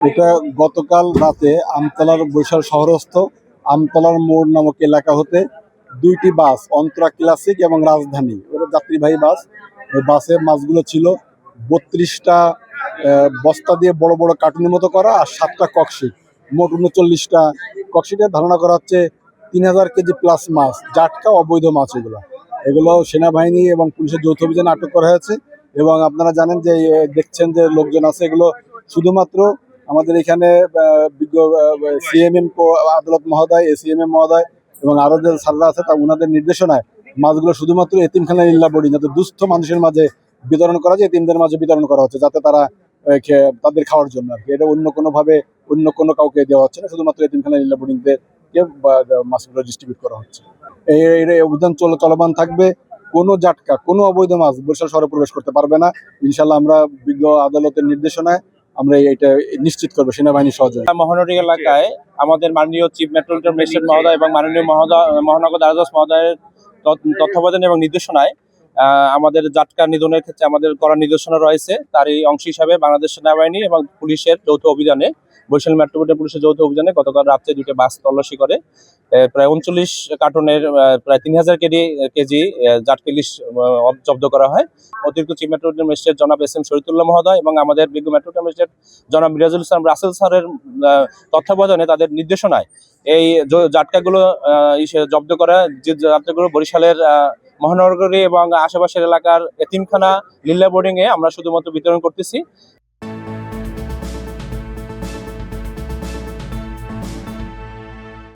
এটা গতকাল রাতে আমতলার বৈশাল শহরস্থ আমতলার মোড় নামক এলাকা হতে দুইটি বাস, অন্তরা ক্লাসিক এবং রাজধানী। ওটা যাত্রীবাহী বাস। ওই বাসে মাছগুলো ছিল বত্রিশটা বস্তা দিয়ে বড় বড় কার্টুনের মতো করা আর সাতটা ককশিট। মোট উনচল্লিশটা ককশিটে ধারণা করা হচ্ছে তিন হাজার কেজি প্লাস মাছ, জাটকা অবৈধ মাছ এগুলো। এগুলো সেনাবাহিনী এবং পুলিশের যৌথ অভিযানে আটক করা হয়েছে এবং আপনারা জানেন যে দেখছেন যে লোকজন আছে এগুলো শুধুমাত্র আমাদের এখানে সিএমএম আদালত মহোদয়, এসিএমএম মহোদয় এবং আরও যে স্যাররা আছে তা ওনাদের নির্দেশনায় মাছগুলো শুধুমাত্র এতিমখানা ইল্লা বোর্ডিং যাতে দুস্থ মানুষের মাঝে বিতরণ করা যায়, এতিমদের মাঝে বিতরণ করা হচ্ছে, যাতে তারা তাদের খাওয়ার জন্য আর কি। এটা অন্য কোনো ভাবে অন্য কোনো কাউকে দেওয়া হচ্ছে না, শুধুমাত্র এতিমখানা ইল্লা বোর্ডিংদের মাছগুলো ডিস্ট্রিবিউট করা হচ্ছে। এই অভিযান চল, চলমান থাকবে, কোনো জাটকা, কোনো অবৈধ মাছ বরিশাল শহরে প্রবেশ করতে পারবে না। ইনশাল্লাহ আমরা বিজ্ঞ আদালতের নির্দেশনায় আমরা এটা নিশ্চিত করব সেনাবাহিনীর সহযোগিতা। মহানগরী এলাকায় আমাদের মাননীয় চিফ মেট্রোলিটন ম্যাজিস্ট্রেট মহোদয় এবং মাননীয় মহোদয় মহানগর দ্বারদাস মহোদয়ের তত্ত্বাবধান এবং নির্দেশনায় আমাদের জাটকা নিধনের ক্ষেত্রে আমাদের করা নির্দেশনা রয়েছে। তারই অংশ হিসাবে বাংলাদেশ সেনাবাহিনী এবং পুলিশের যৌথ অভিযানে, বরিশাল মেট্রোপলিটন পুলিশের যৌথ অভিযানে গতকাল রাত্রে দুটি বাস তল্লাশি করে। প্রায় উনচল্লিশ কার্টনের প্রায় তিন হাজার কেজি কেজি জাটকা ইলিশ জব্দ করা হয়। অতিরিক্ত চিফ মেট্রোপলিটন ম্যাজিস্ট্রেট জনাব এস এম শরীতুল্লাহ মহোদয় এবং আমাদের বিজ্ঞ মেট্রোপলিটন ম্যাজিস্ট্রেট জনাব মিরাজুল ইসলাম রাসেল স্যারের তত্ত্বাবধানে তাদের নির্দেশনায় এই জাটকাগুলো জব্দ করা, যে জাটকাগুলো বরিশালের মহানগরী এবং আশেপাশের এলাকার এতিমখানা লীলা বোর্ডিংয়ে আমরা শুধুমাত্র বিতরণ করতেছি।